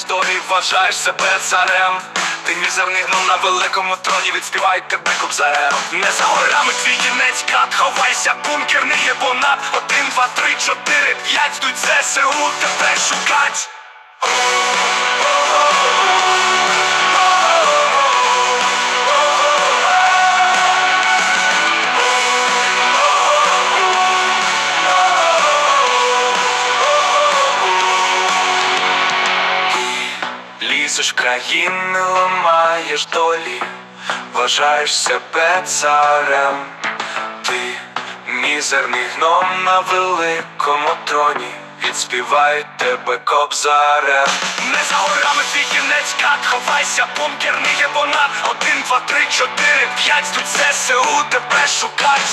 маєш долі, вважаєш себе царем. Ти мізерний гном на великому троні, відспівають тебе кобзарем. Не за горами твій кінець кат, ховайся, бункерний гебонат. Один, два, три, чотири, п'ять, тут ЗСУ тебе шукать. Лізеш в країни, ламаєш долі, вважаєш себе царем. Ти мізерний гном на великому троні, відспівають тебе кобзарем. Не за горами твій кінець кат, ховайся, бункерний гебонат. Один, два, три, чотири, п'ять, тут ЗСУ тебе шукать.